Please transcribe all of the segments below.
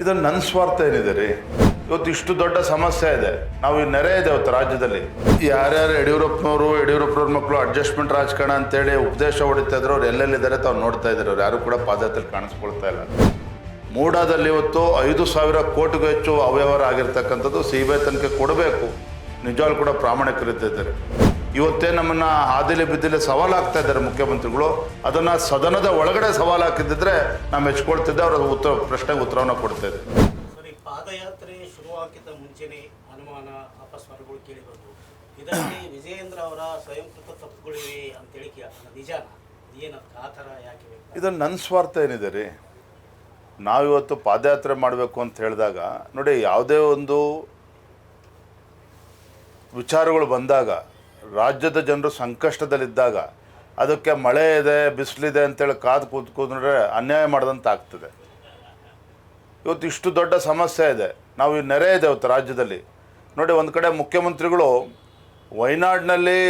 ಇದು ನನ್ನ ಸ್ವಾರ್ಥ ಏನಿದೆ ರೀ? ಇವತ್ತು ಇಷ್ಟು ದೊಡ್ಡ ಸಮಸ್ಯೆ ಇದೆ. ನಾವು ನೆರೆ ಇದೆ ಇವತ್ತು ರಾಜ್ಯದಲ್ಲಿ. ಯಾರ್ಯಾರು ಯಡಿಯೂರಪ್ಪನವರು, ಯಡಿಯೂರಪ್ಪನವ್ರ ಮಕ್ಕಳು ಅಡ್ಜಸ್ಟ್ಮೆಂಟ್ ರಾಜಕಾರಣ ಅಂತೇಳಿ ಉಪದೇಶ ಹೊಡಿತಾ ಇದ್ರು, ಅವ್ರು ಎಲ್ಲೆಲ್ಲಿದ್ದಾರೆ ತಾವು ನೋಡ್ತಾ ಇದ್ದಾರೆ. ಅವ್ರು ಯಾರು ಕೂಡ ಪಾದಯಾತ್ರೆ ಕಾಣಿಸ್ಕೊಳ್ತಾ ಇಲ್ಲ. ಮೂಡಾದಲ್ಲಿ ಇವತ್ತು ಐದು ಸಾವಿರ ಕೋಟಿಗೂ ಹೆಚ್ಚು ಅವ್ಯವಹಾರ ಆಗಿರ್ತಕ್ಕಂಥದ್ದು ಸಿ ಬಿ ಐ ತನಿಖೆ ಕೊಡಬೇಕು. ನಿಜವಾಗ್ಲೂ ಕೂಡ ಪ್ರಾಮಾಣಿಕರಿದ್ದಾರೆ. ಇವತ್ತೇ ನಮ್ಮನ್ನ ಹಾದಿಲಿ ಬಿದ್ದಿಲಿ ಸವಾಲಾಗ್ತಾ ಇದ್ದಾರೆ ಮುಖ್ಯಮಂತ್ರಿಗಳು. ಅದನ್ನ ಸದನದ ಒಳಗಡೆ ಸವಾಲು ಹಾಕಿದ್ದಿದ್ರೆ ನಾವು ಮೆಚ್ಕೊಳ್ತಿದ್ದೆ ಅವರ ಉತ್ತರ ಪ್ರಶ್ನೆಗೆ ಉತ್ತರವನ್ನು ಕೊಡ್ತಾ ಇದ್ದೆ ಸರಿ ಪಾದಯಾತ್ರೆ ಮುಂಚೆನೆ ಅನುಮಾನ ಅಪಸ್ವರಗಳು ಕೇಳಿ ಬಂತು ಇದರಲ್ಲಿ ವಿಜಯೇಂದ್ರ ಅವರ ಸ್ವಯಂಕೃತ ತಪ್ಪುಗಳಿವೆ ಅಂತೇಳಿ ಕೇಳ ನಿಜಾನ? ಏನಕ್ಕೆ ಆ ಥರ ಯಾಕೆ ಬೇಕು? ಇದು ನನ್ನ ಸ್ವಾರ್ಥ ಏನಿದೆ ರೀ? ನಾವಿವತ್ತು ಪಾದಯಾತ್ರೆ ಮಾಡಬೇಕು ಅಂತ ಹೇಳಿದಾಗ ನೋಡಿ ಯಾವುದೇ ಒಂದು ವಿಚಾರಗಳು ಬಂದಾಗ ರಾಜ್ಯದ ಜನರು ಸಂಕಷ್ಟದಲ್ಲಿದ್ದಾಗ ಅದಕ್ಕೆ ಮಳೆ ಇದೆ, ಬಿಸಿಲಿದೆ ಅಂತೇಳಿ ಕಾದು ಕೂತ್ ಕೂತ್ಕೊಂಡ್ರೆ ಅನ್ಯಾಯ ಮಾಡಿದಂತ ಆಗ್ತದೆ ಇವತ್ತು ಇಷ್ಟು ದೊಡ್ಡ ಸಮಸ್ಯೆ ಇದೆ. ನಾವು ಈ ನೆರೆ ಇದೆ ಇವತ್ತು ರಾಜ್ಯದಲ್ಲಿ. ನೋಡಿ, ಒಂದು ಕಡೆ ಮುಖ್ಯಮಂತ್ರಿಗಳು ವಯನಾಡಿನಲ್ಲಿ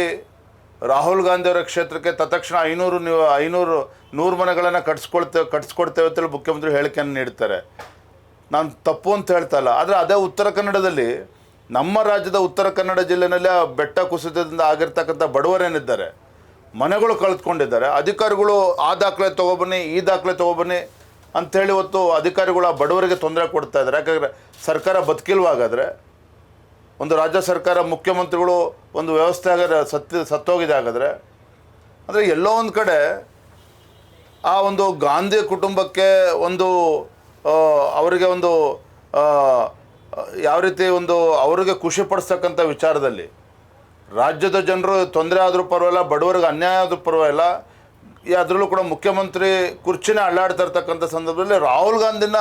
ರಾಹುಲ್ ಗಾಂಧಿಯವರ ಕ್ಷೇತ್ರಕ್ಕೆ ತತ್ಕ್ಷಣ ಐನೂರು ನೀವು, ಐನೂರು ನೂರು ಮನೆಗಳನ್ನು ಕಟ್ಸ್ಕೊಳ್ತೇವೆ ಕಟ್ಸ್ಕೊಡ್ತೇವೆ ಅಂತೇಳಿ ಮುಖ್ಯಮಂತ್ರಿ ಹೇಳಿಕೆಯನ್ನು ನೀಡ್ತಾರೆ. ನಾನು ತಪ್ಪು ಅಂತ ಹೇಳ್ತಾ ಇಲ್ಲ. ಆದರೆ ಅದೇ ಉತ್ತರ ಕನ್ನಡದಲ್ಲಿ ನಮ್ಮ ರಾಜ್ಯದ ಉತ್ತರ ಕನ್ನಡ ಜಿಲ್ಲೆನಲ್ಲಿ ಆ ಬೆಟ್ಟ ಕುಸಿತದಿಂದ ಆಗಿರ್ತಕ್ಕಂಥ ಬಡವರೇನಿದ್ದಾರೆ ಮನೆಗಳು ಕಳೆದುಕೊಂಡಿದ್ದಾರೆ, ಅಧಿಕಾರಿಗಳು ಆ ದಾಖಲೆ ತೊಗೊಬನ್ನಿ, ಈ ದಾಖಲೆ ತೊಗೊಬನ್ನಿ ಅಂಥೇಳಿ ಇವತ್ತು ಅಧಿಕಾರಿಗಳು ಆ ಬಡವರಿಗೆ ತೊಂದರೆ ಕೊಡ್ತಾ ಇದ್ದಾರೆ. ಯಾಕಂದರೆ ಸರ್ಕಾರ ಬದುಕಿಲ್ವಾಗಾದರೆ ಒಂದು ರಾಜ್ಯ ಸರ್ಕಾರ, ಮುಖ್ಯಮಂತ್ರಿಗಳು ಒಂದು ವ್ಯವಸ್ಥೆ ಆಗಾದ್ರೆ ಸತ್ಯ ಸತ್ತೋಗಿದೆ ಹಾಗಾದರೆ, ಅಂದರೆ ಎಲ್ಲೋ ಒಂದು ಕಡೆ ಆ ಒಂದು ಗಾಂಧಿ ಕುಟುಂಬಕ್ಕೆ ಒಂದು ಅವರಿಗೆ ಒಂದು ಯಾವ ರೀತಿ ಒಂದು ಅವರಿಗೆ ಖುಷಿ ಪಡಿಸ್ತಕ್ಕಂಥ ವಿಚಾರದಲ್ಲಿ ರಾಜ್ಯದ ಜನರು ತೊಂದರೆ ಆದರೂ ಪರವಾಗಿಲ್ಲ, ಬಡವರಿಗೆ ಅನ್ಯಾಯ ಆದರೂ ಪರವಾಗಿಲ್ಲ. ಅದರಲ್ಲೂ ಕೂಡ ಮುಖ್ಯಮಂತ್ರಿ ಕುರ್ಚಿನ ಅಳ್ಳಾಡ್ತಾ ಇರ್ತಕ್ಕಂಥ ಸಂದರ್ಭದಲ್ಲಿ ರಾಹುಲ್ ಗಾಂಧಿನ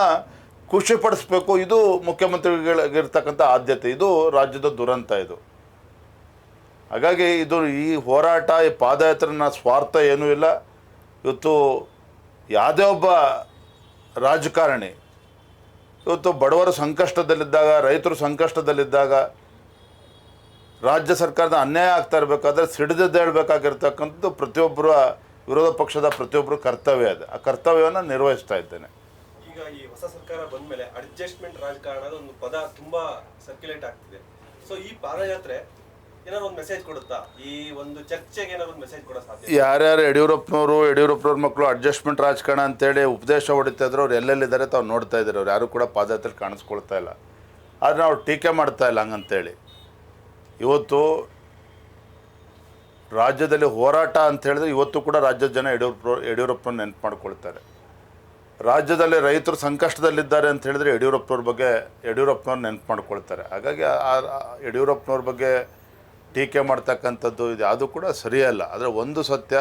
ಖುಷಿ ಪಡಿಸ್ಬೇಕು, ಇದು ಮುಖ್ಯಮಂತ್ರಿಗಳಿಗಿರ್ತಕ್ಕಂಥ ಆದ್ಯತೆ, ಇದು ರಾಜ್ಯದ ದುರಂತ ಇದು. ಹಾಗಾಗಿ ಇದು ಈ ಹೋರಾಟ, ಈ ಪಾದಯಾತ್ರೆನ ಸ್ವಾರ್ಥ ಏನೂ ಇಲ್ಲ. ಇವತ್ತು ಯಾವುದೇ ಒಬ್ಬ ರಾಜಕಾರಣಿ ಇವತ್ತು ಬಡವರು ಸಂಕಷ್ಟದಲ್ಲಿದ್ದಾಗ, ರೈತರು ಸಂಕಷ್ಟದಲ್ಲಿದ್ದಾಗ, ರಾಜ್ಯ ಸರ್ಕಾರದ ಅನ್ಯಾಯ ಆಗ್ತಾ ಇರಬೇಕಾದ್ರೆ ಸಿಡಿದದ್ದು ಹೇಳ್ಬೇಕಾಗಿರ್ತಕ್ಕಂಥದ್ದು ಪ್ರತಿಯೊಬ್ಬರ ವಿರೋಧ ಪಕ್ಷದ ಪ್ರತಿಯೊಬ್ಬರು ಕರ್ತವ್ಯ ಇದೆ ಆ ಕರ್ತವ್ಯವನ್ನು ನಿರ್ವಹಿಸ್ತಾ ಇದ್ದೇನೆ. ಈಗ ಈ ಹೊಸ ಸರ್ಕಾರ ಬಂದ್ಮೇಲೆ ಅಡ್ಜಸ್ಟ್ಮೆಂಟ್ ರಾಜಕಾರಣದ ಒಂದು ಪದ ತುಂಬಾ ಸರ್ಕ್ಯುಲೇಟ್ ಆಗ್ತಿದೆ. ಸೊ ಈ ಪಾದಯಾತ್ರೆ ಯಾರ್ಯಾರು ಯಡಿಯೂರಪ್ಪನವರು, ಯಡಿಯೂರಪ್ಪನವ್ರ ಮಕ್ಕಳು ಅಡ್ಜಸ್ಟ್ಮೆಂಟ್ ರಾಜಕಾರಣ ಅಂತೇಳಿ ಉಪದೇಶ ಹೊಡಿತಾ ಇದ್ರು, ಅವ್ರು ಎಲ್ಲೆಲ್ಲಿದ್ದಾರೆ ತಾವು ನೋಡ್ತಾ ಇದ್ದಾರೆ, ಅವ್ರು ಯಾರು ಕೂಡ ಪಾದಯಾತ್ರೆ ಕಾಣಿಸ್ಕೊಳ್ತಾ ಇಲ್ಲ. ಆದರೆ ನಾವು ಟೀಕೆ ಮಾಡ್ತಾ ಇಲ್ಲ ಹಂಗಂತೇಳಿ. ಇವತ್ತು ರಾಜ್ಯದಲ್ಲಿ ಹೋರಾಟ ಅಂತ ಹೇಳಿದ್ರೆ ಇವತ್ತು ಕೂಡ ರಾಜ್ಯದ ಜನ ಯಡಿಯೂರಪ್ಪ ಯಡಿಯೂರಪ್ಪನ ನೆನಪು ಮಾಡ್ಕೊಳ್ತಾರೆ. ರಾಜ್ಯದಲ್ಲಿ ರೈತರು ಸಂಕಷ್ಟದಲ್ಲಿದ್ದಾರೆ ಅಂತ ಹೇಳಿದ್ರೆ ಯಡಿಯೂರಪ್ಪನವ್ರ ಬಗ್ಗೆ ಯಡಿಯೂರಪ್ಪನವ್ರು ನೆನಪು ಮಾಡ್ಕೊಳ್ತಾರೆ. ಹಾಗಾಗಿ ಆ, ಯಡಿಯೂರಪ್ಪನವ್ರ ಬಗ್ಗೆ ಟೀಕೆ ಮಾಡ್ತಕ್ಕಂಥದ್ದು ಇದು. ಅದು ಕೂಡ ಸರಿಯಲ್ಲ. ಆದರೆ ಒಂದು ಸತ್ಯ,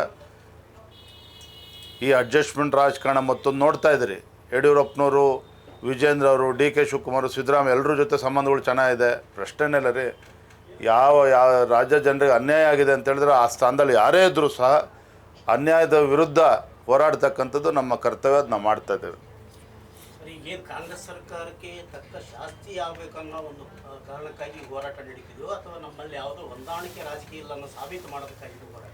ಈ ಅಡ್ಜಸ್ಟ್ಮೆಂಟ್ ರಾಜಕಾರಣ ಮತ್ತೊಂದು ನೋಡ್ತಾ ಇದ್ದೀರಿ. ಯಡಿಯೂರಪ್ಪನವರು, ವಿಜೇಂದ್ರ ಅವರು, ಡಿ ಕೆ ಶಿವಕುಮಾರ್, ಸಿದ್ದರಾಮಯ್ಯ, ಎಲ್ಲರ ಜೊತೆ ಸಂಬಂಧಗಳು ಚೆನ್ನಾಗಿದೆ. ಪ್ರಶ್ನೆನೇ ಇಲ್ಲ ರೀ. ಯಾವ ಯಾವ ರಾಜ್ಯ ಜನರಿಗೆ ಅನ್ಯಾಯ ಆಗಿದೆ ಅಂತ ಹೇಳಿದ್ರೆ ಆ ಸ್ಥಾನದಲ್ಲಿ ಯಾರೇ ಇದ್ದರೂ ಸಹ ಅನ್ಯಾಯದ ವಿರುದ್ಧ ಹೋರಾಡ್ತಕ್ಕಂಥದ್ದು ನಮ್ಮ ಕರ್ತವ್ಯ ನಾವು ಮಾಡ್ತಾ ಇದ್ದೇವೆ. ಏನು ಕಾಂಗ್ರೆಸ್ ಸರ್ಕಾರಕ್ಕೆ ತಕ್ಕ ಶಾಸ್ತಿ ಆಗಬೇಕನ್ನೋ ಒಂದು ಕಾರಣಕ್ಕಾಗಿ ಹೋರಾಟ ನಡೀತಿದ್ರು ಅಥವಾ ನಮ್ಮಲ್ಲಿ ಯಾವುದೋ ಹೊಂದಾಣಿಕೆ ರಾಜಕೀಯ ಇಲ್ಲ ಸಾಬೀತು ಮಾಡೋದಕ್ಕಾಗಿ ಹೋರಾಟ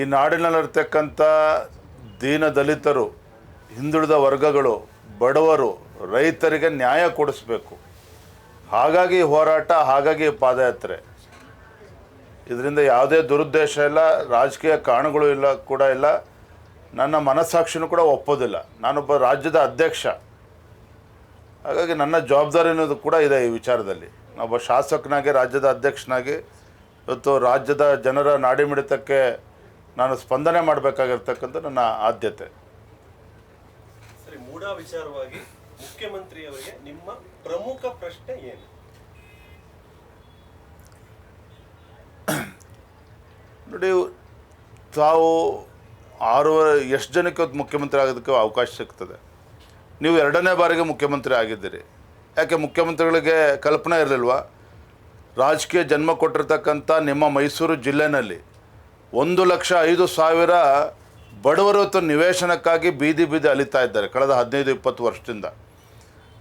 ಈ ನಾಡಿನಲ್ಲಿರ್ತಕ್ಕಂಥ ದೀನ ದಲಿತರು, ಹಿಂದುಳಿದ ವರ್ಗಗಳು, ಬಡವರು ರೈತರಿಗೆ ನ್ಯಾಯ ಕೊಡಿಸ್ಬೇಕು. ಹಾಗಾಗಿ ಹೋರಾಟ, ಹಾಗಾಗಿ ಪಾದಯಾತ್ರೆ. ಇದರಿಂದ ಯಾವುದೇ ದುರುದ್ದೇಶ ಇಲ್ಲ, ರಾಜಕೀಯ ಕಾರಣಗಳು ಇಲ್ಲ, ಕೂಡ ಇಲ್ಲ. ನನ್ನ ಮನಸ್ಸಾಕ್ಷಿನೂ ಕೂಡ ಒಪ್ಪೋದಿಲ್ಲ. ನಾನೊಬ್ಬ ರಾಜ್ಯದ ಅಧ್ಯಕ್ಷ. ಹಾಗಾಗಿ ನನ್ನ ಜವಾಬ್ದಾರಿ ಅನ್ನೋದು ಕೂಡ ಇದೆ ಈ ವಿಚಾರದಲ್ಲಿ. ನಾವೊಬ್ಬ ಶಾಸಕನಾಗಿ ರಾಜ್ಯದ ಅಧ್ಯಕ್ಷನಾಗಿ ಇವತ್ತು ರಾಜ್ಯದ ಜನರ ನಾಡಿ ಮಿಡಿತಕ್ಕೆ ನಾನು ಸ್ಪಂದನೆ ಮಾಡಬೇಕಾಗಿರ್ತಕ್ಕಂಥ ನನ್ನ ಆದ್ಯತೆ. ಸರಿ ಮೂಡಾ ವಿಚಾರವಾಗಿ ಮುಖ್ಯಮಂತ್ರಿ ಅವರಿಗೆ ನಿಮ್ಮ ಪ್ರಮುಖ ಪ್ರಶ್ನೆ ಏನು? ನೋಡಿ ತಾವು ಆರೂವರೆ, ಎಷ್ಟು ಜನಕ್ಕೆ ಇವತ್ತು ಮುಖ್ಯಮಂತ್ರಿ ಆಗೋದಕ್ಕೆ ಅವಕಾಶ ಸಿಗ್ತದೆ. ನೀವು ಎರಡನೇ ಬಾರಿಗೆ ಮುಖ್ಯಮಂತ್ರಿ ಆಗಿದ್ದೀರಿ. ಯಾಕೆ ಮುಖ್ಯಮಂತ್ರಿಗಳಿಗೆ ಕಲ್ಪನೆ ಇರಲಿಲ್ವಾ? ರಾಜಕೀಯ ಜನ್ಮ ಕೊಟ್ಟಿರ್ತಕ್ಕಂಥ ನಿಮ್ಮ ಮೈಸೂರು ಜಿಲ್ಲೆನಲ್ಲಿ ಒಂದು ಲಕ್ಷ ಐದು ಸಾವಿರ ಬಡವರು ನಿವೇಶನಕ್ಕಾಗಿ ಬೀದಿ ಬೀದಿ ಅಲಿತಾ ಇದ್ದಾರೆ ಕಳೆದ ಹದಿನೈದು, ಇಪ್ಪತ್ತು ವರ್ಷದಿಂದ.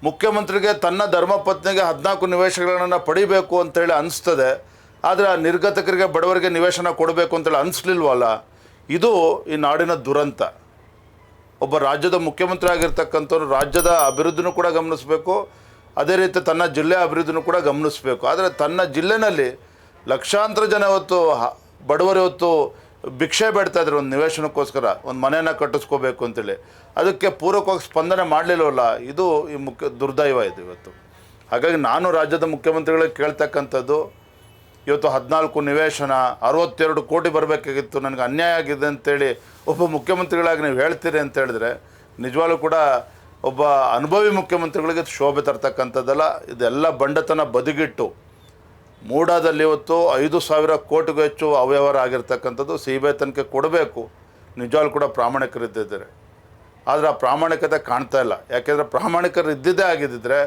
ಮುಖ್ಯಮಂತ್ರಿಗೆ ತನ್ನ ಧರ್ಮಪತ್ನಿಗೆ ಹದಿನಾಲ್ಕು ನಿವೇಶಗಳನ್ನು ಪಡಿಬೇಕು ಅಂತೇಳಿ ಅನಿಸ್ತದೆ. ಆದರೆ ಆ ನಿರ್ಗತಕರಿಗೆ ಬಡವರಿಗೆ ನಿವೇಶನ ಕೊಡಬೇಕು ಅಂತೇಳಿ ಅನಿಸ್ಲಿಲ್ವಲ್ಲ? ಇದು ಈ ನಾಡಿನ ದುರಂತ. ಒಬ್ಬ ರಾಜ್ಯದ ಮುಖ್ಯಮಂತ್ರಿ ಆಗಿರ್ತಕ್ಕಂಥವ್ರು ರಾಜ್ಯದ ಅಭಿವೃದ್ಧಿನೂ ಕೂಡ ಗಮನಿಸಬೇಕು. ಅದೇ ರೀತಿ ತನ್ನ ಜಿಲ್ಲೆ ಅಭಿವೃದ್ಧಿನೂ ಕೂಡ ಗಮನಿಸಬೇಕು. ಆದರೆ ತನ್ನ ಜಿಲ್ಲೆನಲ್ಲಿ ಲಕ್ಷಾಂತರ ಜನ ಇವತ್ತು ಬಡವರು ಇವತ್ತು ಭಿಕ್ಷೆ ಬೇಡ್ತಾ ಇದ್ರು ಒಂದು ನಿವೇಶನಕ್ಕೋಸ್ಕರ, ಒಂದು ಮನೆಯನ್ನು ಕಟ್ಟಿಸ್ಕೋಬೇಕು ಅಂತೇಳಿ. ಅದಕ್ಕೆ ಪೂರಕವಾಗಿ ಸ್ಪಂದನೆ ಮಾಡಲಿಲ್ಲವಲ್ಲ ಇದು ಈ ಮುಖ್ಯ ದುರ್ದೈವ ಇದು ಇವತ್ತು. ಹಾಗಾಗಿ ನಾನು ರಾಜ್ಯದ ಮುಖ್ಯಮಂತ್ರಿಗಳಿಗೆ ಕೇಳ್ತಕ್ಕಂಥದ್ದು ಇವತ್ತು ಹದಿನಾಲ್ಕು ನಿವೇಶನ, ಅರವತ್ತೆರಡು ಕೋಟಿ ಬರಬೇಕಾಗಿತ್ತು, ನನಗೆ ಅನ್ಯಾಯ ಆಗಿದೆ ಅಂತೇಳಿ ಒಬ್ಬ ಮುಖ್ಯಮಂತ್ರಿಗಳಾಗಿ ನೀವು ಹೇಳ್ತೀರಿ ಅಂತ ಹೇಳಿದ್ರೆ, ನಿಜವಾಗ್ಲೂ ಕೂಡ ಒಬ್ಬ ಅನುಭವಿ ಮುಖ್ಯಮಂತ್ರಿಗಳಿಗೆ ಶೋಭೆ ತರ್ತಕ್ಕಂಥದ್ದಲ್ಲ. ಇದೆಲ್ಲ ಬಂಡತನ ಬದುಗಿಟ್ಟು, ಮೂಡಾದಲ್ಲಿ ಇವತ್ತು ಐದು ಸಾವಿರ ಕೋಟಿಗೂ ಹೆಚ್ಚು ಅವ್ಯವಹಾರ ಆಗಿರ್ತಕ್ಕಂಥದ್ದು ಸಿ ಬಿ ಐ ತನಿಖೆ ಕೊಡಬೇಕು. ನಿಜವಾಗ್ಲೂ ಕೂಡ ಪ್ರಾಮಾಣಿಕರಿದ್ದಿದ್ದಾರೆ. ಆದರೆ ಆ ಪ್ರಾಮಾಣಿಕತೆ ಕಾಣ್ತಾ ಇಲ್ಲ. ಯಾಕೆಂದರೆ ಪ್ರಾಮಾಣಿಕರು ಇದ್ದಿದ್ದೇ ಆಗಿದ್ದಿದ್ರೆ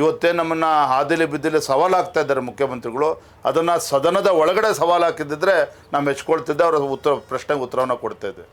ಇವತ್ತೇ ನಮ್ಮನ್ನು ಹಾದಿಲಿ ಬಿದ್ದಿಲಿ ಸವಾಲಾಗ್ತಾ ಇದ್ದಾರೆ ಮುಖ್ಯಮಂತ್ರಿಗಳು. ಅದನ್ನು ಸದನದ ಒಳಗಡೆ ಸವಾಲು ಹಾಕಿದ್ದಿದ್ರೆ ನಾವು ಮೆಚ್ಕೊಳ್ತಿದ್ದೆ, ಅವರ ಉತ್ತರ, ಪ್ರಶ್ನೆಗೆ ಉತ್ತರವನ್ನು ಕೊಡ್ತಾಯಿದ್ದೆ